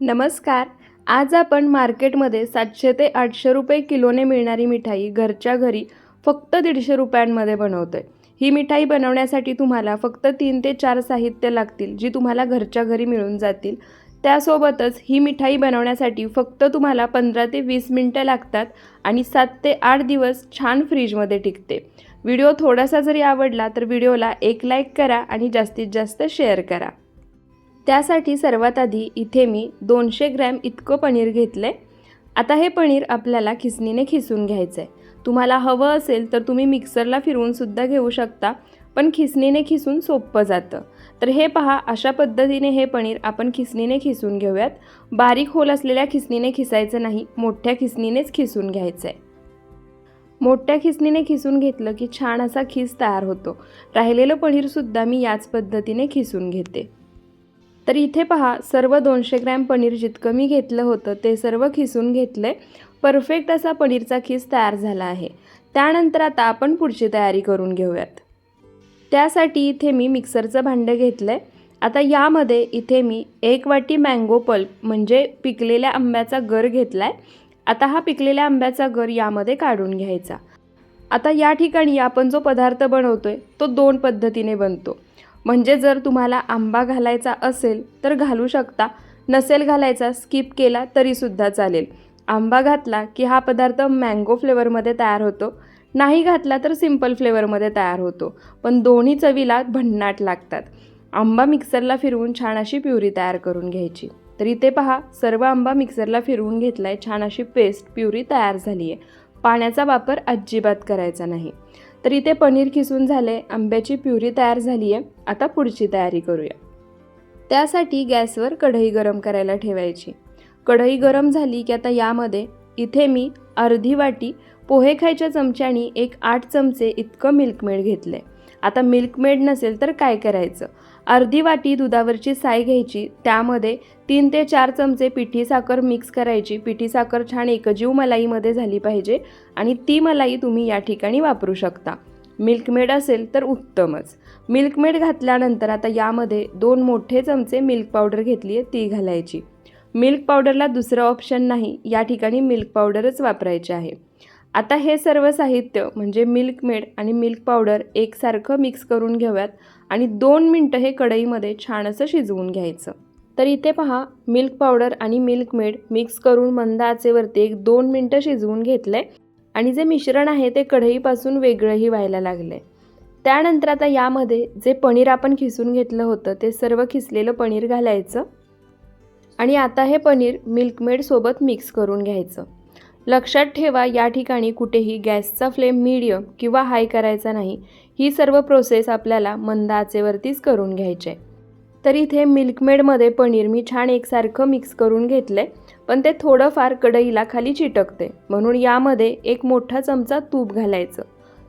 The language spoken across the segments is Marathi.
नमस्कार. आज आपण मार्केटमध्ये सातशे ते आठशे रुपये किलोने मिळणारी मिठाई घरच्या घरी फक्त दीडशे रुपयांमध्ये बनवतोय. ही मिठाई बनवण्यासाठी तुम्हाला फक्त तीन ते चार साहित्य लागतील जी तुम्हाला घरच्या घरी मिळून जातील. त्यासोबतच ही मिठाई बनवण्यासाठी फक्त तुम्हाला पंधरा ते वीस मिनटं लागतात आणि सात ते आठ दिवस छान फ्रीजमध्ये टिकते. व्हिडिओ थोडासा जरी आवडला तर व्हिडिओला एक लाईक करा आणि जास्तीत जास्त शेअर करा. त्यासाठी सर्वात आधी इथे मी दोनशे ग्रॅम इतकं पनीर घेतलं आहे आता हे पनीर आपल्याला खिसणीने खिसून घ्यायचं आहे तुम्हाला हवं असेल तर तुम्ही मिक्सरला फिरवूनसुद्धा घेऊ शकता पण खिसणीने खिसून सोपं जातं. तर हे पहा अशा पद्धतीने हे पनीर आपण खिसणीने खिसून घेऊयात. बारीक होल असलेल्या खिसणीने खिसायचं नाही मोठ्या खिसणीनेच खिसून घ्यायचं आहे मोठ्या खिसणीने खिसून घेतलं की छान असा खिस तयार होतो. राहिलेलं पनीरसुद्धा मी याच पद्धतीने खिसून घेते. तर इथे पहा सर्व दोनशे ग्रॅम पनीर जितकं मी घेतलं होतं ते सर्व खिसून घेतलं. आहे परफेक्ट असा पनीरचा खिस तयार झाला आहे. त्यानंतर आता आपण पुढची तयारी करून घेऊयात. त्यासाठी इथे मी मिक्सरचं भांडं घेतलं आहे आता यामध्ये इथे मी एक वाटी मँगो पल्प म्हणजे पिकलेल्या आंब्याचा गर घेतला आहे आता हा पिकलेल्या आंब्याचा गर यामध्ये काढून घ्यायचा. आता या ठिकाणी आपण जो पदार्थ बनवतो आहे तो दोन पद्धतीने बनतो. म्हणजे जर तुम्हाला आंबा घालायचा असेल तर घालू शकता. नसेल घालायचा स्किप केला तरीसुद्धा चालेल. आंबा घातला की हा पदार्थ मँगो फ्लेवरमध्ये तयार होतो. नाही घातला तर सिंपल फ्लेवरमध्ये तयार होतो. पण दोन्ही चवीला भन्नाट लागतात. आंबा मिक्सरला फिरवून छान अशी प्युरी तयार करून घ्यायची. तर इथे पहा सर्व आंबा मिक्सरला फिरवून घेतला आहे छान अशी पेस्ट प्युरी तयार झाली आहे पाण्याचा वापर अजिबात करायचा नाही. तर इथे पनीर खिसून झाले आंब्याची प्युरी तयार झाली आहे आता पुढची तयारी करूया. त्यासाठी गॅसवर कढई गरम करायला ठेवायची. कढई गरम झाली की आता यामध्ये इथे मी अर्धी वाटी पोहे खायच्या चमच्यानी एक आठ चमचे इतकं मिल्कमेड घेतलं आहे आता मिल्कमेड नसेल तर काय करायचं? अर्धी वाटी दुधावरची साय घ्यायची त्यामध्ये तीन ते चार चमचे पिठी साखर मिक्स करायची. पिठी साखर छान एकजीव मलाईमध्ये झाली पाहिजे आणि ती मलाई तुम्ही या ठिकाणी वापरू शकता. मिल्कमेड असेल तर उत्तमच. मिल्कमेड घातल्यानंतर आता यामध्ये दोन मोठे चमचे मिल्क पावडर घेतली आहे ती घालायची. मिल्क पावडरला दुसरं ऑप्शन नाही या ठिकाणी मिल्क पावडरच वापरायचे आहे. आता हे सर्व साहित्य म्हणजे मिल्कमेड आणि मिल्क पावडर एकसारखं मिक्स करून घेऊयात आणि दोन मिनटं हे कढईमध्ये छान असं शिजवून घ्यायचं. तर इथे पहा मिल्क पावडर आणि मिल्कमेड मिक्स करून मंद आचेवरती एक दोन मिनटं शिजवून घेतलं आहे आणि जे मिश्रण आहे ते कढईपासून वेगळंही व्हायला लागलं. आहे त्यानंतर आता यामध्ये जे पनीर आपण खिसून घेतलं होतं ते सर्व खिसलेलं पनीर घालायचं आणि आता हे पनीर मिल्कमेडसोबत मिक्स करून घ्यायचं. लक्षात ठेवा या ठिकाणी कुठेही गॅसचा फ्लेम मीडियम किंवा हाय करायचा नाही. ही सर्व प्रोसेस आपल्याला मंद आचेवरतीच करून घ्यायचे. आहे तर इथे मिल्कमेडमध्ये पनीर मी छान एकसारखं मिक्स करून घेतलं आहे पण ते थोडंफार कढईला खाली चिटकते म्हणून यामध्ये एक मोठा चमचा तूप घालायचं.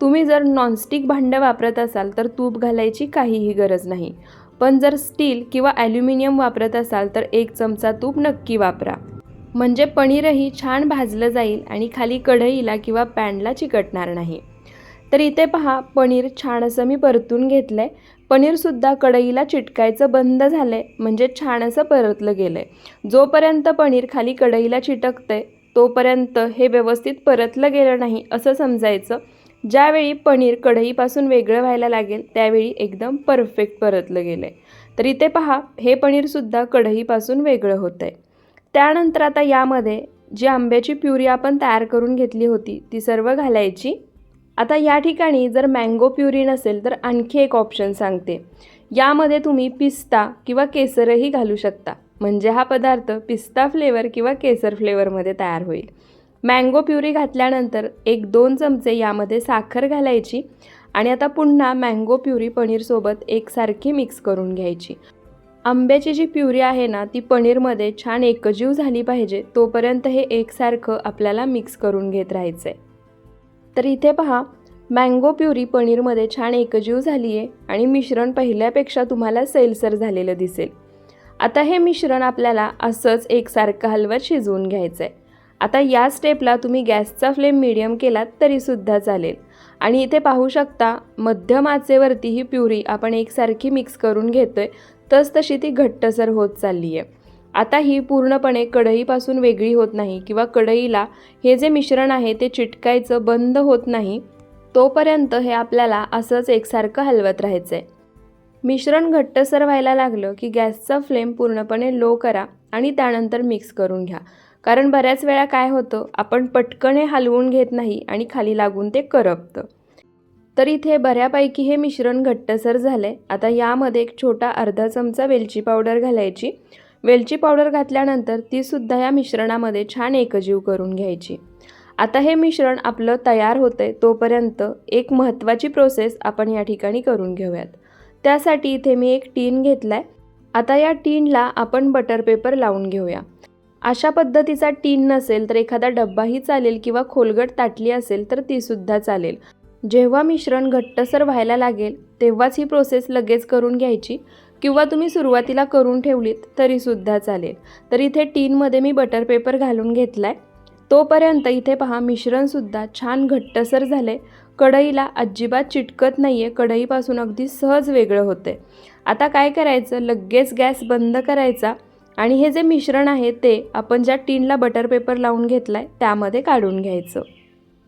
तुम्ही जर नॉनस्टिक भांडं वापरत असाल तर तूप घालायची काहीही गरज नाही. पण जर स्टील किंवा ॲल्युमिनियम वापरत असाल तर एक चमचा तूप नक्की वापरा. म्हणजे पनीरही छान भाजलं जाईल आणि खाली कढईला किंवा पॅनला चिकटणार नाही. तर इथे पहा पनीर छान असं मी परतून घेतलं आहे पनीरसुद्धा कढईला चिटकायचं बंद झालं आहे म्हणजे छान असं परतलं गेलं आहे जोपर्यंत पनीर खाली कढईला चिटकतं आहे तोपर्यंत हे व्यवस्थित परतलं गेलं नाही असं समजायचं. ज्यावेळी पनीर कढईपासून वेगळं व्हायला लागेल त्यावेळी एकदम परफेक्ट परतलं गेलं आहे तर इथे पहा हे पनीरसुद्धा कढईपासून वेगळं होतं आहे त्यानंतर आता यामध्ये जी आंब्याची प्युरी आपण तयार करून घेतली होती ती सर्व घालायची. आता या ठिकाणी जर मँगो प्युरी नसेल तर आणखी एक ऑप्शन सांगते. यामध्ये तुम्ही पिस्ता किंवा केसरही घालू शकता. म्हणजे हा पदार्थ पिस्ता फ्लेवर किंवा केसर फ्लेवरमध्ये तयार होईल. मँगो प्युरी घातल्यानंतर एक दोन चमचे यामध्ये साखर घालायची आणि आता पुन्हा मँगो प्युरी पनीरसोबत एकसारखी मिक्स करून घ्यायची. आंब्याची जी प्युरी आहे ना ती पनीरमध्ये छान एकजीव झाली पाहिजे तोपर्यंत हे एकसारखं आपल्याला मिक्स करून घेत राहायचं आहे तर इथे पहा मँगो प्युरी पनीरमध्ये छान एकजीव झाली आहे आणि मिश्रण पहिल्यापेक्षा तुम्हाला सैलसर झालेलं दिसेल. आता हे मिश्रण आपल्याला असंच एकसारखं हलवत शिजवून घ्यायचं आहे आता या स्टेपला तुम्ही गॅसचा फ्लेम मिडियम केलात तरीसुद्धा चालेल. आणि इथे पाहू शकता मध्यम आचेवरती ही प्युरी आपण एकसारखी मिक्स करून घेतो आहे तसतशी ती घट्टसर होत चालली आहे आता ही पूर्णपणे कढईपासून वेगळी होत नाही किंवा कढईला हे जे मिश्रण आहे ते चिटकायचं बंद होत नाही तोपर्यंत हे आपल्याला असंच एकसारखं हलवत राहायचं आहे मिश्रण घट्टसर व्हायला लागलं की गॅसचा फ्लेम पूर्णपणे लो करा आणि त्यानंतर मिक्स करून घ्या. कारण बऱ्याच वेळा काय होतं आपण पटकन हे हलवून घेत नाही आणि खाली लागून ते करपतं. तर इथे बऱ्यापैकी हे मिश्रण घट्टसर झालं आहे आता यामध्ये एक छोटा अर्धा चमचा वेलची पावडर घालायची. वेलची पावडर घातल्यानंतर तीसुद्धा या मिश्रणामध्ये छान एकजीव करून घ्यायची. आता हे मिश्रण आपलं तयार होतं आहे तोपर्यंत एक महत्त्वाची प्रोसेस आपण या ठिकाणी करून घेऊयात. त्यासाठी इथे मी एक टीन घेतला आहे आता या टीनला आपण बटर पेपर लावून घेऊया. अशा पद्धतीचा टीन नसेल तर एखादा डब्बाही चालेल किंवा खोलगट ताटली असेल तर तीसुद्धा चालेल. जेव्हा मिश्रण घट्टसर व्हायला लागेल तेव्हाच ही प्रोसेस लगेच करून घ्यायची. किंवा तुम्ही सुरुवातीला करून ठेवलीत तरीसुद्धा चालेल. तर इथे टीनमध्ये मी बटर पेपर घालून घेतला आहे तोपर्यंत इथे पहा मिश्रणसुद्धा छान घट्टसर झाले कढईला अजिबात चिटकत नाही आहे कढईपासून अगदी सहज वेगळं होते आता काय करायचं? लगेच गॅस बंद करायचा. आणि हे जे मिश्रण आहे ते आपण ज्या टीनला बटर पेपर लावून घेतला आहे त्यामध्ये काढून घ्यायचं.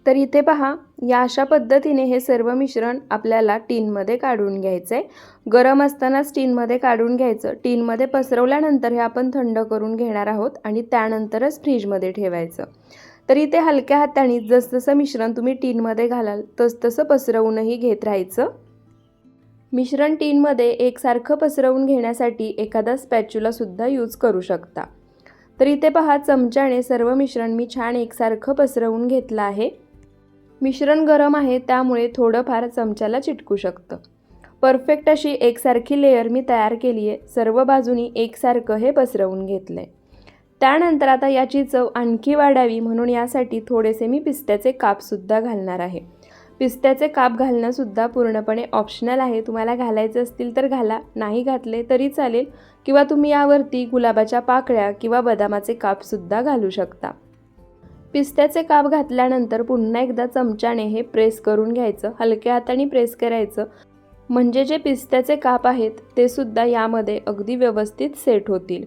तर इथे पहा या अशा पद्धतीने हे सर्व मिश्रण आपल्याला टीनमध्ये काढून घ्यायचं आहे गरम असतानाच टीनमध्ये काढून घ्यायचं. टीनमध्ये पसरवल्यानंतर हे आपण थंड करून घेणार आहोत आणि त्यानंतरच फ्रीजमध्ये ठेवायचं. तर इथे हलक्या हाताने जसजसं मिश्रण तुम्ही टीनमध्ये घालाल तसतसं पसरवूनही घेत राहायचं. मिश्रण टीनमध्ये एकसारखं पसरवून घेण्यासाठी एखादा स्पॅच्युलासुद्धा यूज करू शकता. तर इथे पहा चमच्याने सर्व मिश्रण मी छान एकसारखं पसरवून घेतलं आहे. मिश्रण गरम आहे त्यामुळे थोडंफार चमच्याला चिटकू शकतं. परफेक्ट अशी एकसारखी लेअर मी तयार केली आहे सर्व बाजूनी एकसारखं हे पसरवून घेतलं आहे त्यानंतर आता याची चव आणखी वाढावी म्हणून यासाठी थोडेसे मी पिस्त्याचे कापसुद्धा घालणार आहे. पिस्त्याचे काप घालणंसुद्धा पूर्णपणे ऑप्शनल आहे. तुम्हाला घालायचे असतील तर घाला नाही घातले तरी चालेल. किंवा तुम्ही यावरती गुलाबाच्या पाकळ्या किंवा बदामाचे कापसुद्धा घालू शकता. पिस्त्याचे काप घातल्यानंतर पुन्हा एकदा चमच्याने हे प्रेस करून घ्यायचं हलक्या हाताने प्रेस करायचं. म्हणजे जे पिस्त्याचे काप आहेत ते सुद्धा यामध्ये अगदी व्यवस्थित सेट होतील.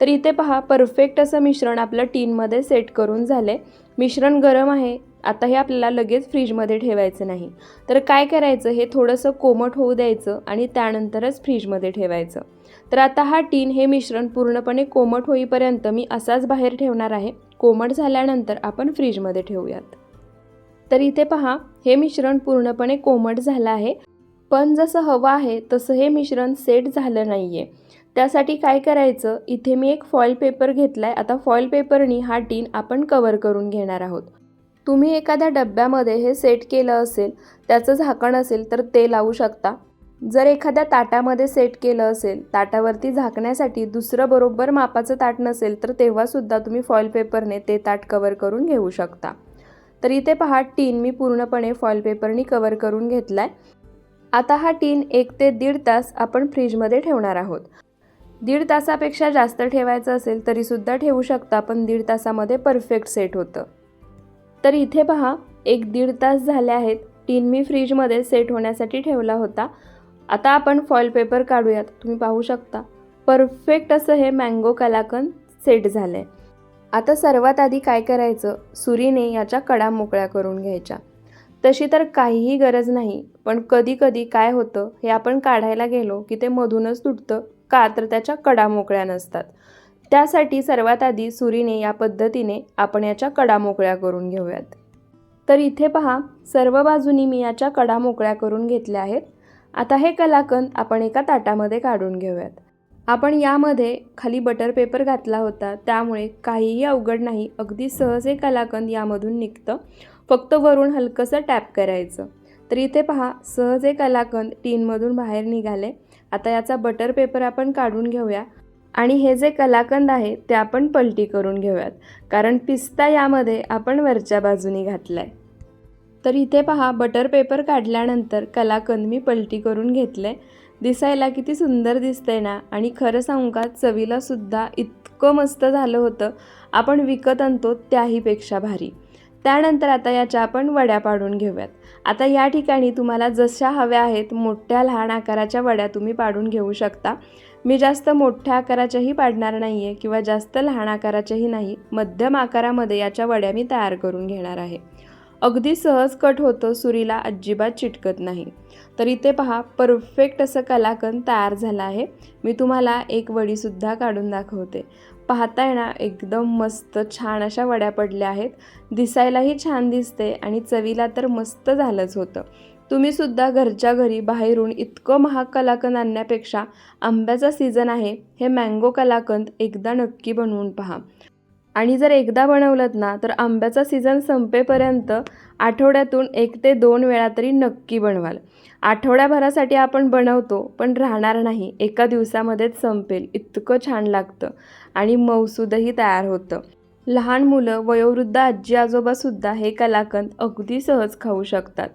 तर इथे पहा परफेक्ट असं मिश्रण आपलं टीनमध्ये सेट करून झालं आहे मिश्रण गरम आहे आता हे आपल्याला लगेच फ्रीजमध्ये ठेवायचं नाही. तर काय करायचं हे थोडंसं कोमट होऊ द्यायचं आणि त्यानंतरच फ्रीजमध्ये ठेवायचं. तर आता हा टीन हे मिश्रण पूर्णपणे कोमट होईपर्यंत मी असाच बाहेर ठेवणार आहे. कोमट झाल्यानंतर आपण फ्रीजमध्ये ठेवूयात. तर इथे पहा हे मिश्रण पूर्णपणे कोमट झालं आहे. पण जसं हवं आहे तसं हे मिश्रण सेट झालं नाही आहे त्यासाठी काय करायचं? इथे मी एक फॉईल पेपर घेतला आहे आता फॉईल पेपरनी हा टीन आपण कवर करून घेणार आहोत. तुम्ही एखाद्या डब्यामध्ये हे सेट केलं असेल त्याचं झाकण असेल तर ते लावू शकता. जर एखाद्या ताटामध्ये सेट केलं असेल ताटावरती झाकण्यासाठी दुसरं बरोबर मापाचं ताट नसेल तर तेव्हासुद्धा तुम्ही फॉईल पेपरने ते ताट कवर करून घेऊ शकता. तर इथे पहा टीन मी पूर्णपणे फॉईल पेपरनी कवर करून घेतला आहे आता हा टीन एक ते दीड तास आपण फ्रीजमध्ये ठेवणार आहोत. दीड तासापेक्षा जास्त ठेवायचं असेल तरीसुद्धा ठेवू शकता पण दीड तासामध्ये परफेक्ट सेट होतं. तर इथे पहा एक दीड तास झाले आहेत टीन मी फ्रीजमध्ये सेट होण्यासाठी ठेवला होता. आता आपण फॉईल पेपर काढूयात. तुम्ही पाहू शकता. परफेक्ट असं हे मँगो कलाकंद सेट झालं आहे आता सर्वात आधी काय करायचं? सुरीने याच्या कडा मोकळ्या करून घ्यायच्या. तशी तर काहीही गरज नाही पण कधी कधी काय होतं? हे आपण काढायला गेलो की ते मधूनच तुटतं का तर त्याच्या कडा मोकळ्या नसतात. त्यासाठी सर्वात आधी सुरीने या पद्धतीने आपण याच्या कडा मोकळ्या करून घेऊयात. तर इथे पहा सर्व बाजूनी मी याच्या कडा मोकळ्या करून घेतल्या आहेत. आता हे कलाकंद आपण एका ताटामध्ये काढून घेऊयात. आपण यामध्ये खाली बटर पेपर घातला होता त्यामुळे काहीही अवघड नाही. अगदी सहज हे कलाकंद यामधून निघतं. फक्त वरून हलकंसं टॅप करायचं. तर इथे पहा सहज हे कलाकंद टीनमधून बाहेर निघाले. आता याचा बटर पेपर आपण काढून घेऊया. आणि हे जे कलाकंद आहे ते आपण पलटी करून घेऊयात. कारण पिस्ता यामध्ये आपण वरच्या बाजूनी घातला आहे तर इथे पहा बटर पेपर काढल्यानंतर कलाकंद मी पलटी करून घेतलं आहे दिसायला किती सुंदर दिसतंय ना? आणि खरं सांगू का चवीलासुद्धा इतकं मस्त झालं होतं. आपण विकत आणतो त्याहीपेक्षा भारी. त्यानंतर आता याच्या आपण वड्या पाडून घेऊयात. आता या ठिकाणी तुम्हाला जशा हव्या आहेत मोठ्या लहान आकाराच्या वड्या तुम्ही पाडून घेऊ शकता. मी जास्त मोठ्या आकाराच्याही पाडणार नाही आहे किंवा जास्त लहान आकाराच्याही नाही. मध्यम आकारामध्ये याच्या वड्या मी तयार करून घेणार आहे. अगदी सहज कट होतं सुरीला अजिबात चिटकत नाही. तर इथे पहा परफेक्ट असं कलाकंद तयार झालं आहे. मी तुम्हाला एक वडीसुद्धा काढून दाखवते. पाहताय ना एकदम मस्त छान अशा वड्या पडल्या आहेत. दिसायलाही छान दिसते आणि चवीला तर मस्त झालंच होतं. तुम्हीसुद्धा घरच्या घरी बाहेरून इतकं महाग कलाकंद आणण्यापेक्षा आंब्याचा सीझन आहे हे मँगो कलाकंद एकदा नक्की बनवून पहा. आणि जर एकदा बनवलं ना तर आंब्याचा सीझन संपेपर्यंत आठवड्यातून एक ते दोन वेळा तरी नक्की बनवाल. आठवड्याभरासाठी आपण बनवतो पण राहणार नाही. एका दिवसामध्येच संपेल. इतकं छान लागतं. आणि मौसूदही तयार होतं. लहान मुलं वयोवृद्ध आजी आजोबासुद्धा हे कलाकंद अगदी सहज खाऊ शकतात.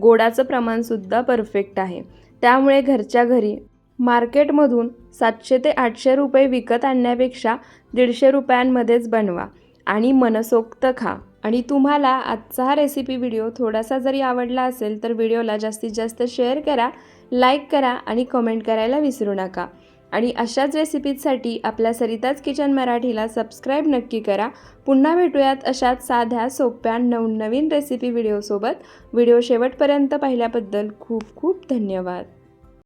गोडाचं प्रमाणसुद्धा परफेक्ट आहे. त्यामुळे घरच्या घरी मार्केटमधून सातशे ते आठशे रुपये विकत आणण्यापेक्षा दीडशे रुपयांमध्येच बनवा आणि मनसोक्त खा. आणि तुम्हाला आजचा हा रेसिपी व्हिडिओ थोडासा जरी आवडला असेल तर व्हिडिओला जास्तीत जास्त शेअर करा लाईक करा आणि कमेंट करायला विसरू नका. आणि अशाच रेसिपीजसाठी आपल्या सरिताज किचन मराठीला सबस्क्राईब नक्की करा. पुन्हा भेटूयात अशाच साध्या सोप्या नवनवीन रेसिपी व्हिडिओसोबत व्हिडिओ शेवटपर्यंत पाहिल्याबद्दल खूप खूप धन्यवाद.